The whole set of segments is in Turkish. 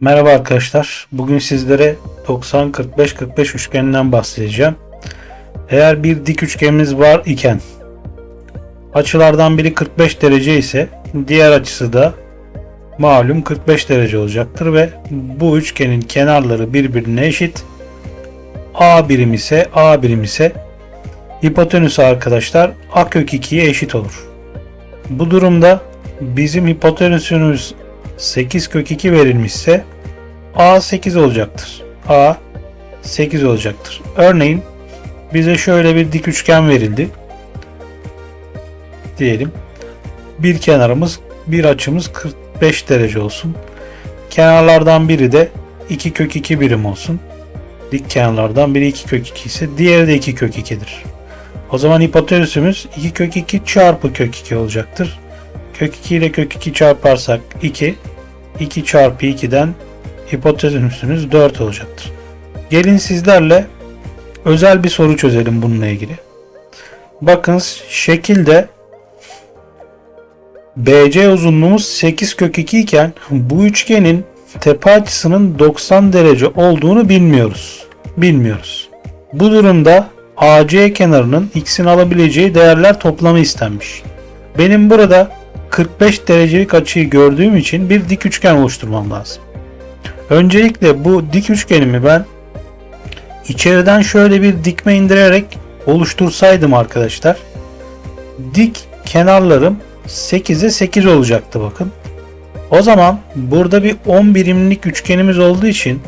Merhaba arkadaşlar. Bugün sizlere 90-45-45 üçgeninden bahsedeceğim. Eğer bir dik üçgenimiz var iken açılardan biri 45 derece ise diğer açısı da malum 45 derece olacaktır ve bu üçgenin kenarları birbirine eşit. A birim ise A birim ise hipotenüsü arkadaşlar A kök 2'ye eşit olur. Bu durumda bizim hipotenüsümüz 8 kök 2 verilmişse A 8 olacaktır. A 8 olacaktır. Örneğin bize şöyle bir dik üçgen verildi. Diyelim. Bir kenarımız, bir açımız 45 derece olsun. Kenarlardan biri de 2 kök 2 birim olsun. Dik kenarlardan biri 2 kök 2 ise diğeri de 2 kök 2'dir. O zaman hipotenüsümüz 2 kök 2 çarpı kök 2 olacaktır. Kök 2 ile kök 2 çarparsak 2. 2 çarpı 2'den hipotenüsünüz 4 olacaktır. Gelin sizlerle özel bir soru çözelim bununla ilgili. Bakın şekilde BC uzunluğumuz 8 kök 2 iken bu üçgenin tepe açısının 90 derece olduğunu bilmiyoruz. Bilmiyoruz. Bu durumda AC kenarının x'in alabileceği değerler toplamı istenmiş. Benim burada 45 derecelik açıyı gördüğüm için bir dik üçgen oluşturmam lazım. Öncelikle bu dik üçgenimi ben içeriden şöyle bir dikme indirerek oluştursaydım arkadaşlar. Dik kenarlarım 8'e 8 olacaktı bakın. O zaman burada bir 10 birimlik üçgenimiz olduğu için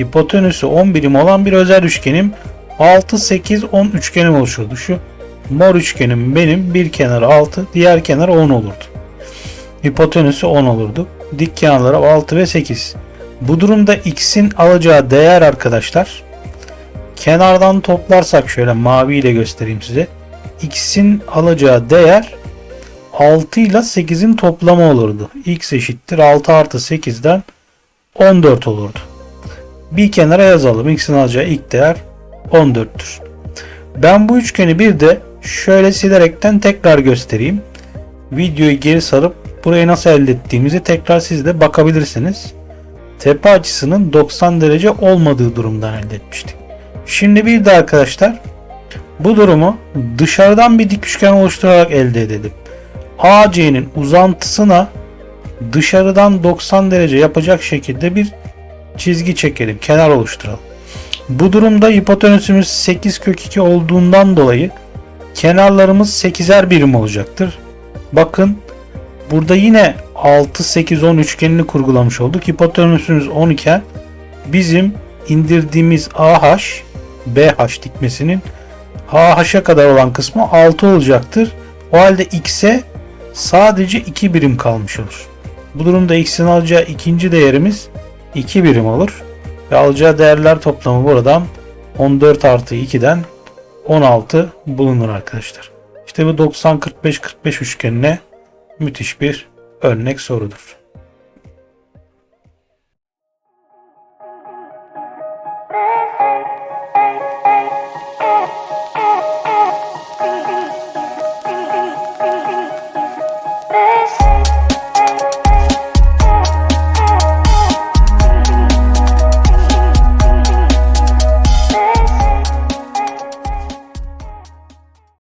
hipotenüsü 10 birim olan bir özel üçgenim 6 8 10 üçgenim oluşurdu. Şu mor üçgenim benim bir kenarı 6 diğer kenarı 10 olurdu. Hipotenüsü 10 olurdu. Dik kenarları 6 ve 8. Bu durumda x'in alacağı değer arkadaşlar kenardan toplarsak şöyle mavi ile göstereyim size. x'in alacağı değer 6 ile 8'in toplamı olurdu. x eşittir 6 artı 8'den 14 olurdu. Bir kenara yazalım. x'in alacağı ilk değer 14'tür. Ben bu üçgeni bir de şöyle silerekten tekrar göstereyim. Videoyu geri sarıp burayı nasıl elde ettiğimizi tekrar siz de bakabilirsiniz. Tepe açısının 90 derece olmadığı durumdan elde etmiştik. Şimdi bir de arkadaşlar bu durumu dışarıdan bir dik üçgen oluşturarak elde edelim. AC'nin uzantısına dışarıdan 90 derece yapacak şekilde bir çizgi çekelim. Kenar oluşturalım. Bu durumda hipotenüsümüz 8 kök 2 olduğundan dolayı kenarlarımız 8'er birim olacaktır. Bakın burada yine 6 8 10 üçgenini kurgulamış olduk. Hipotenüsümüz 10 iken bizim indirdiğimiz AH BH dikmesinin AH'a kadar olan kısmı 6 olacaktır. O halde X'e sadece 2 birim kalmış olur. Bu durumda X'in alacağı ikinci değerimiz 2 birim olur. Ve alacağı değerler toplamı buradan 14 artı 2'den 16 bulunur arkadaşlar. İşte bu 90-45-45 üçgenine müthiş bir örnek sorudur.